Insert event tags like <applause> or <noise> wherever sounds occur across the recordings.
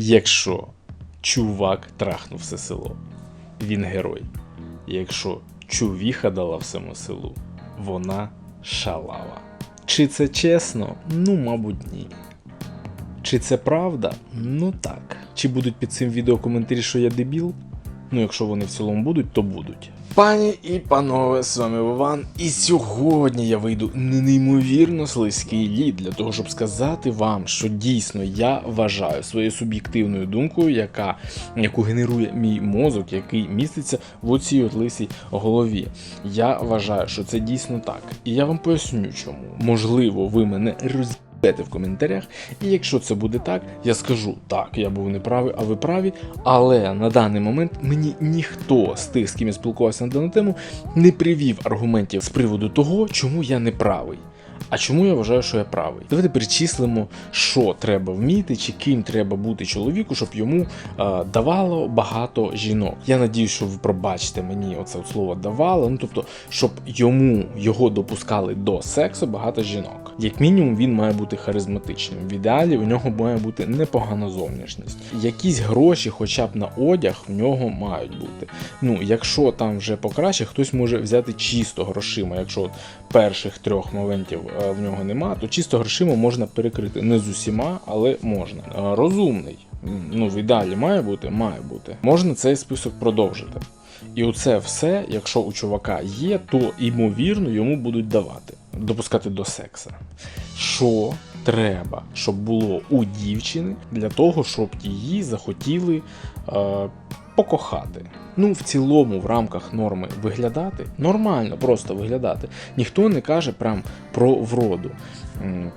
Якщо чувак трахнув все село, він герой. Якщо чувіха дала всьому селу, вона шалава. Чи це чесно? Ну, мабуть, ні. Чи це правда? Ну так. Чи будуть під цим відео коментарі, що я дебіл? Ну, якщо вони в цілому будуть, то будуть. Пані і панове, з вами Вован, і сьогодні я вийду на неймовірно слизький лід для того, щоб сказати вам, що дійсно я вважаю своєю суб'єктивною думкою, яка, яку генерує мій мозок, який міститься в оцій от лисій голові. Я вважаю, що це дійсно так. І я вам поясню, чому. Можливо, ви мене роз... Пишете в коментарях, і якщо це буде так, я скажу так, я був неправий, а ви праві. Але на даний момент мені ніхто з тих, з ким я спілкувався на дану тему, не привів аргументів з приводу того, чому я не правий. А чому я вважаю, що я правий? Давайте перечислимо, що треба вміти, чи ким треба бути чоловіку, щоб йому е, давало багато жінок. Я надію, що ви пробачите мені оце слово давало. Ну тобто, щоб йому його допускали до сексу багато жінок. Як мінімум, він має бути харизматичним. В ідеалі у нього має бути непогана зовнішність. Якісь гроші, хоча б на одяг, в нього мають бути. Ну, якщо там вже покраще, хтось може взяти чисто грошима. Якщо от перших трьох моментів е, в нього нема, то чисто грошима можна перекрити. Не з усіма, але можна. Е, Розумний. Ну, в ідеалі має бути, має бути. Можна цей список продовжити. І оце все, якщо у чувака є, то ймовірно йому будуть давати, допускати до секса. Що треба, щоб було у дівчини для того, щоб її захотіли е, покохати? Ну, в цілому, в рамках норми виглядати нормально, просто виглядати. Ніхто не каже прям про вроду.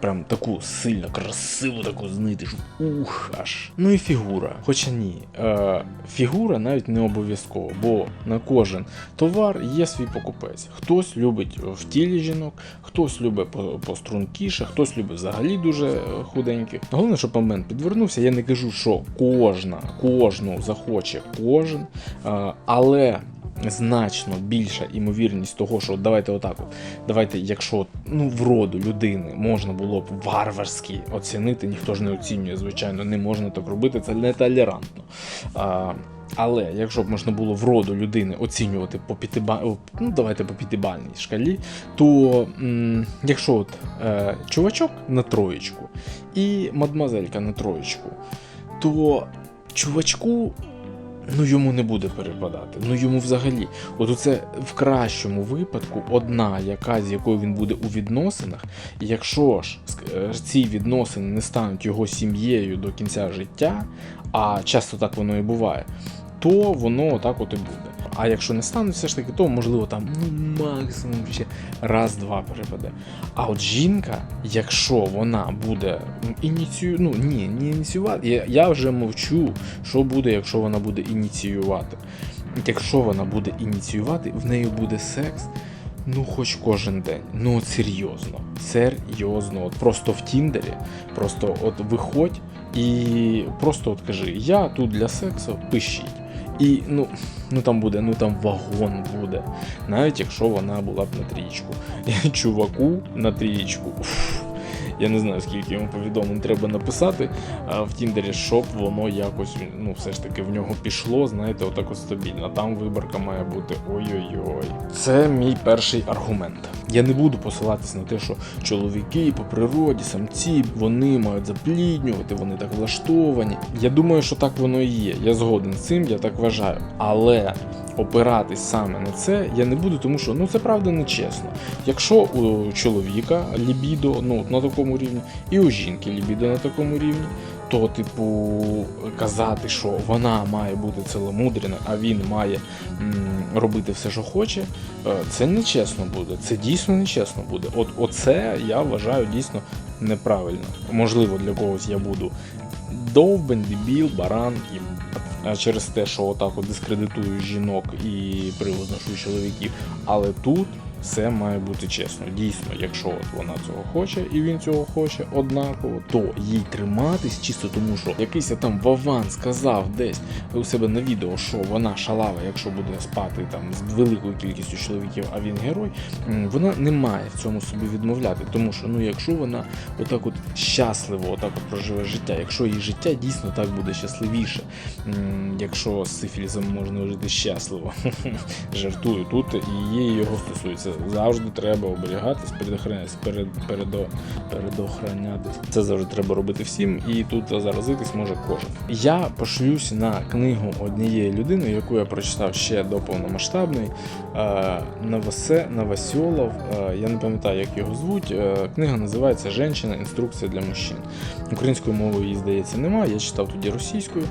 Прям таку сильно красиву, таку знити, що ух аж. Ну і фігура. Хоча ні, е, фігура навіть не обов'язково, бо на кожен товар є свій покупець. Хтось любить в тілі жінок, хтось любить по- пострункіше, хтось любить взагалі дуже е, худеньких. Головне, щоб момент підвернувся. Я не кажу, що кожна, кожну захоче кожен, е, але. Значно більша імовірність того, що давайте отак. От, давайте, якщо ну, вроду людини можна було б варварськи оцінити, ніхто ж не оцінює, звичайно, не можна так робити, це не толерантно. А, але якщо б можна було вроду людини оцінювати по п'ятиба... о, ну давайте по п'ятибальній шкалі, то м, якщо от е, чувачок на троєчку і мадмазелька на троєчку, то чувачку. Ну йому не буде перепадати. Ну йому взагалі. От це в кращому випадку одна, яка з якою він буде у відносинах. І якщо ж е, ці відносини не стануть його сім'єю до кінця життя, а часто так воно і буває, то воно так от і буде. А якщо не стане, все ж таки, то можливо там ну максимум ще раз-два перепаде. А от жінка, якщо вона буде ініцію... ну ні, не ініціювати. Я, я вже мовчу, що буде, якщо вона буде ініціювати. Якщо вона буде ініціювати, в неї буде секс. Ну, хоч кожен день. Ну от серйозно. Серйозно. От просто в Тіндері, просто от виходь і просто от кажи, я тут для сексу, пишіть. І ну, ну там буде, ну там вагон буде. Навіть якщо вона була б на трієчку. <laughs> Чуваку на трієчку. Уф. Я не знаю, скільки йому повідомлень треба написати в Тіндері, щоб воно якось ну, все ж таки в нього пішло, знаєте, отак от стабільно. Там виборка має бути ой-ой-ой. Це мій перший аргумент. Я не буду посилатись на те, що чоловіки по природі, самці, вони мають запліднювати, вони так влаштовані. Я думаю, що так воно і є. Я згоден з цим, я так вважаю. Але опиратись саме на це я не буду, тому що ну це правда не чесно. Якщо у чоловіка лібідо ну, на такому рівні, і у жінки лібідо на такому рівні, то, типу, казати, що вона має бути ціломудрена, а він має м, робити все, що хоче, е, це нечесно буде. Це дійсно нечесно буде. От оце я вважаю дійсно неправильно. Можливо, для когось я буду довбень, дебіл, баран і через те, що отак от дискредитую жінок і превозношу чоловіків. Але тут все має бути чесно. Дійсно, якщо от вона цього хоче і він цього хоче однаково, то їй триматись чисто тому, що якийсь там Вован сказав десь у себе на відео, що вона шалава, якщо буде спати там з великою кількістю чоловіків, а він герой. Вона не має в цьому собі відмовляти, тому що ну якщо вона отак от щасливо, отак от проживе життя, якщо її життя дійсно так буде щасливіше, якщо з сифілісом можна жити щасливо, <laughs> жартую тут і її його стосується. Завжди треба оберігатись, передохранятись, перед, передо, передохранятись. Це завжди треба робити всім, і тут заразитись може кожен. Я пошлюсь на книгу однієї людини, яку я прочитав ще до повномасштабної. Е, Новосе Новосьолов, е, я не пам'ятаю, як його звуть. Е, Книга називається Женщина. Інструкція для мужчин. Українською мовою її здається немає. Я читав тоді російською.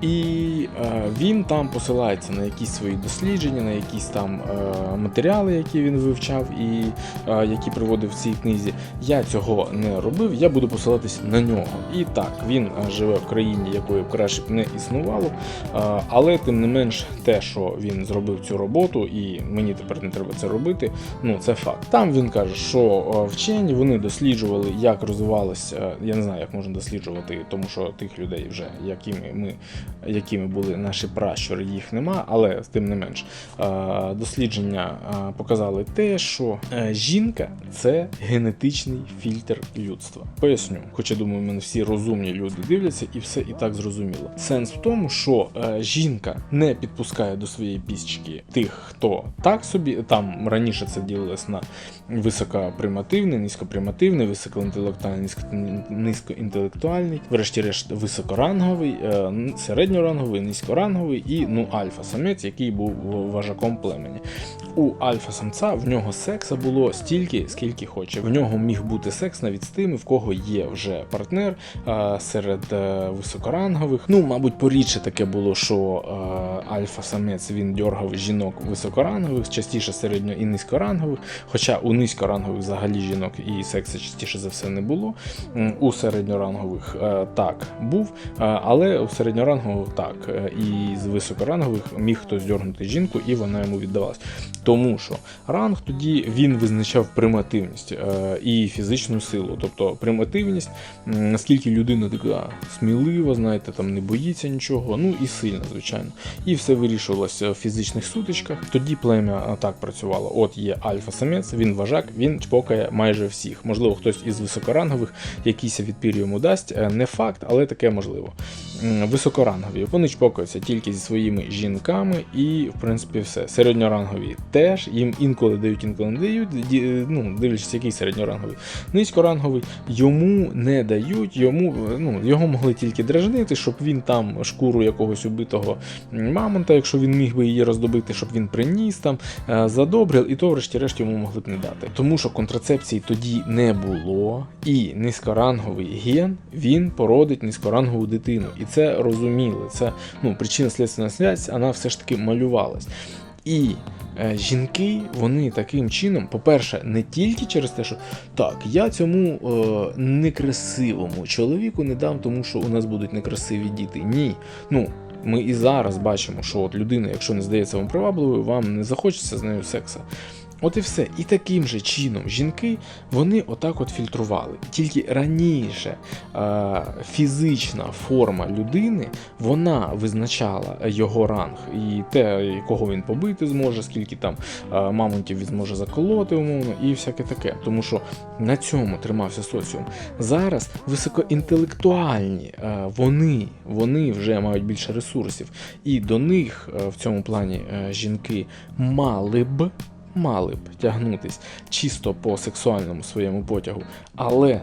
І е, він там посилається на якісь свої дослідження, на якісь там е, матеріали, які він вивчав і е, які приводив в цій книзі. Я цього не робив, я буду посилатися на нього. І так, він е, живе в країні, якої краще б не існувало. Е, але тим не менш, те, що він зробив цю роботу, і мені тепер не треба це робити. Ну це факт. Там він каже, що е, вчені вони досліджували, як розвивалося. Я не знаю, як можна досліджувати, тому що тих людей, вже якими ми якими були наші пращури, їх нема, але тим не менш дослідження показали те, що е, жінка це генетичний фільтр людства. Поясню, хоча думаю, мене всі розумні люди дивляться, і все і так зрозуміло. Сенс в тому, що е, жінка не підпускає до своєї пісчики тих, хто так собі там раніше це ділилось на високопримативний, низькопримативний, високоінтелектуальний, низькоінтелектуальний, врешті-решт високоранговий, е, середньоранговий, низькоранговий і ну альфа-самець, який був вожаком племені. У альфа-самця в нього секса було стільки, скільки хоче. В нього міг бути секс навіть з тими, в кого є вже партнер е, серед е, високорангових. Ну, мабуть, порідше таке було, що альфа-самець він дьоргав жінок високорангових, частіше середньо і низькорангових. Хоча у низькорангових взагалі жінок і секса частіше за все не було. У середньорангових е, так був, е, але у середньорангових так. Е, І з високорангових міг хтось дьоргнути жінку, і вона йому віддавалась. Тому що ранг тоді він визначав примативність і фізичну силу. Тобто примативність, наскільки людина така смілива, знаєте, там не боїться нічого, ну і сильна, звичайно. І все вирішувалося в фізичних сутичках. Тоді плем'я так працювало. От є альфа-самець, він вожак, він чпокає майже всіх. Можливо, хтось із високорангових якийсь відпір йому дасть. Е, Не факт, але таке можливо. Високорангові вони чпокаються тільки зі своїми жінками, і в принципі все. Середньорангові теж їм інколи дають, інколи не дають. Ну, дивлячись, який середньоранговий. Низькоранговий йому не дають, йому ну його могли тільки дражнити, щоб він там шкуру якогось убитого мамонта, якщо він міг би її роздобити, щоб він приніс там, е, задобрив, і то, врешті-решт, йому могли б не дати. Тому що контрацепції тоді не було, і низькоранговий ген він породить низькорангову дитину. І це розуміли. Це ну, причина слідственна зв'язь, вона все ж таки малювалась. І е, жінки, вони таким чином, по-перше, не тільки через те, що так, я цьому е, некрасивому чоловіку не дам, тому що у нас будуть некрасиві діти. Ні. Ну, ми і зараз бачимо, що от людина, якщо не здається вам привабливою, вам не захочеться з нею секса. От і все. І таким же чином жінки вони отак от фільтрували. Тільки раніше е, фізична форма людини вона визначала його ранг і те, кого він побити зможе, скільки там е, мамонтів він зможе заколоти, умовно, і всяке таке. Тому що на цьому тримався соціум. Зараз високоінтелектуальні е, вони, вони вже мають більше ресурсів, і до них е, в цьому плані е, жінки мали б мали б тягнутись чисто по сексуальному своєму потягу. Але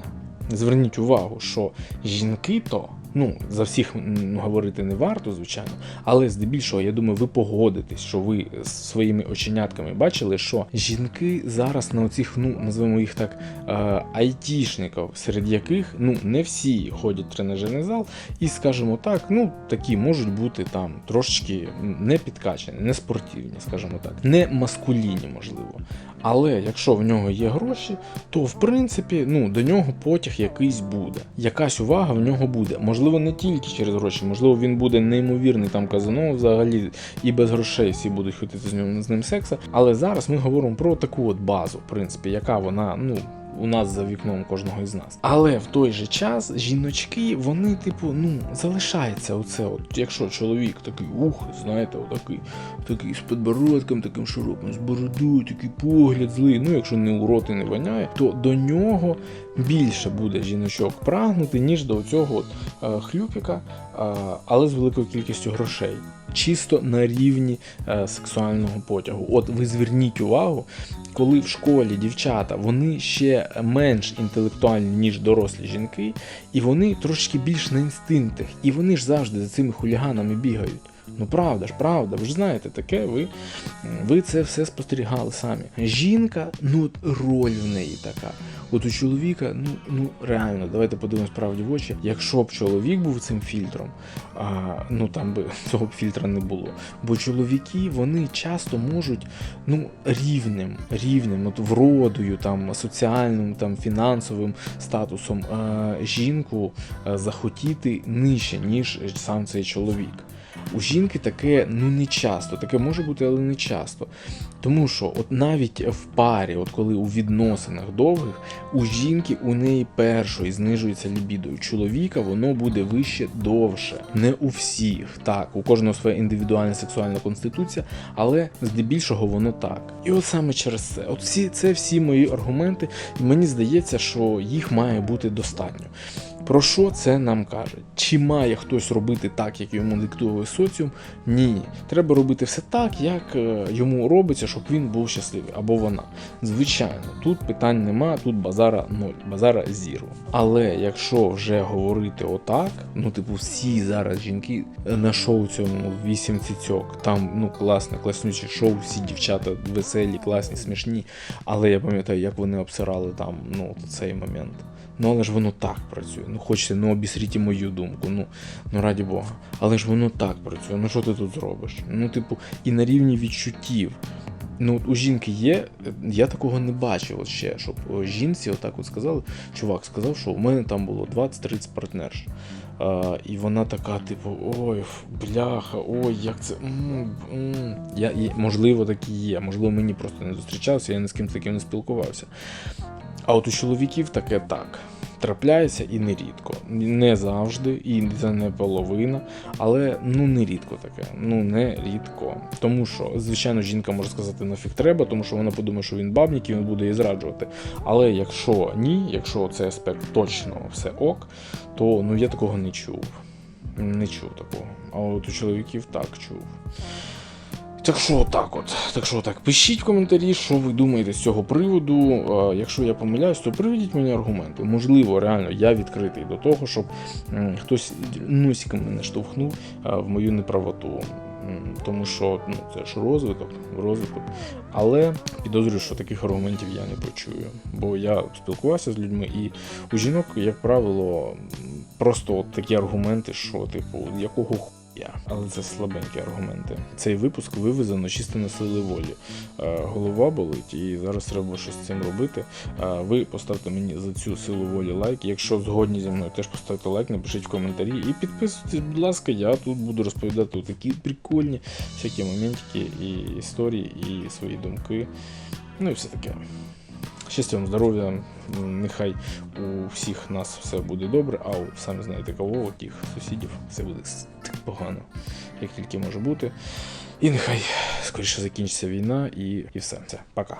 зверніть увагу, що жінки то. Ну, за всіх говорити не варто, звичайно, але здебільшого, я думаю, ви погодитесь, що ви своїми оченятками бачили, що жінки зараз на оцих, ну назвемо їх так, е, айтішників, серед яких ну не всі ходять в тренажерний зал, і скажімо так, ну такі можуть бути там трошечки не підкачані, не спортивні, скажімо так, не маскулінні, можливо. Але якщо в нього є гроші, то в принципі ну, до нього потяг якийсь буде. Якась увага в нього буде. Можливо, Можливо, не тільки через гроші, можливо, він буде неймовірний там казано взагалі і без грошей всі будуть хотіти з ним з ним секса. Але зараз ми говоримо про таку от базу, в принципі, яка вона, ну. У нас за вікном кожного із нас. Але в той же час жіночки, вони, типу, ну, залишається оце. От, якщо чоловік такий, ух, знаєте, отакий, такий з підбородком, таким широким, з бородою, такий погляд злий. Ну, якщо не урод і не воняє, то до нього більше буде жіночок прагнути, ніж до цього е, хлюпіка, але з великою кількістю грошей. Чисто на рівні е, сексуального потягу. От ви зверніть увагу, коли в школі дівчата вони ще менш інтелектуальні, ніж дорослі жінки, і вони трошки більш на інстинктах, і вони ж завжди за цими хуліганами бігають. Ну правда ж, правда, ви ж знаєте таке, ви, ви це все спостерігали самі. Жінка, ну роль в неї така. От у чоловіка, ну ну реально, давайте подивимось правді в очі. Якщо б чоловік був цим фільтром, а, ну там би <laughs> цього б фільтра не було. Бо чоловіки вони часто можуть ну рівнем, рівнем, от вродою, там соціальним, там фінансовим статусом а, жінку а, захотіти нижче, ніж сам цей чоловік. У жінки таке ну не часто, таке може бути, але не часто. Тому що от навіть в парі, от коли у відносинах довгих, у жінки у неї першої знижується лібідо. У чоловіка воно буде вище довше. Не у всіх. Так, у кожного своя індивідуальна сексуальна конституція, але здебільшого воно так. І от саме через це. От всі, це всі мої аргументи, і мені здається, що їх має бути достатньо. Про що це нам каже? Чи має хтось робити так, як йому диктує соціум? Ні. Треба робити все так, як е, йому робиться, щоб він був щасливий або вона. Звичайно, тут питань нема, тут базара ноль, базара зіро. Але якщо вже говорити отак, ну типу всі зараз жінки на шоу цьому вісім цицьок, там ну класне, класнюче шоу, всі дівчата веселі, класні, смішні. Але я пам'ятаю, як вони обсирали там ну цей момент. Ну, але ж воно так працює. Ну, хочеться, ну обісріть мою думку. Ну, ну раді Бога. Але ж воно так працює. Ну що ти тут зробиш? Ну, типу, і на рівні відчуттів. Ну, от у жінки є, я такого не бачив ще, щоб жінці отак от сказали, чувак сказав, що у мене там було 20-30 партнерш. А, і вона така, типу, ой, бляха, ой, як це. м, м». Я, можливо, так і є. Можливо, мені просто не зустрічався, я ні з ким таким не спілкувався. А от у чоловіків таке так. Трапляється і нерідко. Не завжди, і це не половина, але ну не рідко таке. Ну не рідко. Тому що, звичайно, жінка може сказати нафіг треба, тому що вона подумає, що він бабник і він буде її зраджувати. Але якщо ні, якщо цей аспект точно все ок, то ну я такого не чув. Не чув такого. А от у чоловіків так чув. Так що так от, так що так, пишіть коментарі, що ви думаєте з цього приводу. Е, Якщо я помиляюсь, то приведіть мені аргументи. Можливо, реально я відкритий до того, щоб хтось носиком мене штовхнув е, в мою неправоту. Тому що ну, це ж розвиток, розвиток. Але підозрюю, що таких аргументів я не почую. Бо я спілкувався з людьми, і у жінок, як правило, просто от такі аргументи, що, типу, якого хуя. Але це слабенькі аргументи. Цей випуск вивезено чисто на сили волі. Е, Голова болить, і зараз треба щось з цим робити. Е, Ви поставте мені за цю силу волі лайк. Якщо згодні зі мною, теж поставте лайк, напишіть в коментарі і підписуйтесь, будь ласка, я тут буду розповідати такі прикольні всякі моментики і історії, і свої думки. Ну і все таке. Щастя вам, здоров'я, нехай у всіх нас все буде добре, а у самі знаєте кого, у тих сусідів все буде погано, як тільки може бути. І нехай скоріше закінчиться війна і, і все. Все, пока.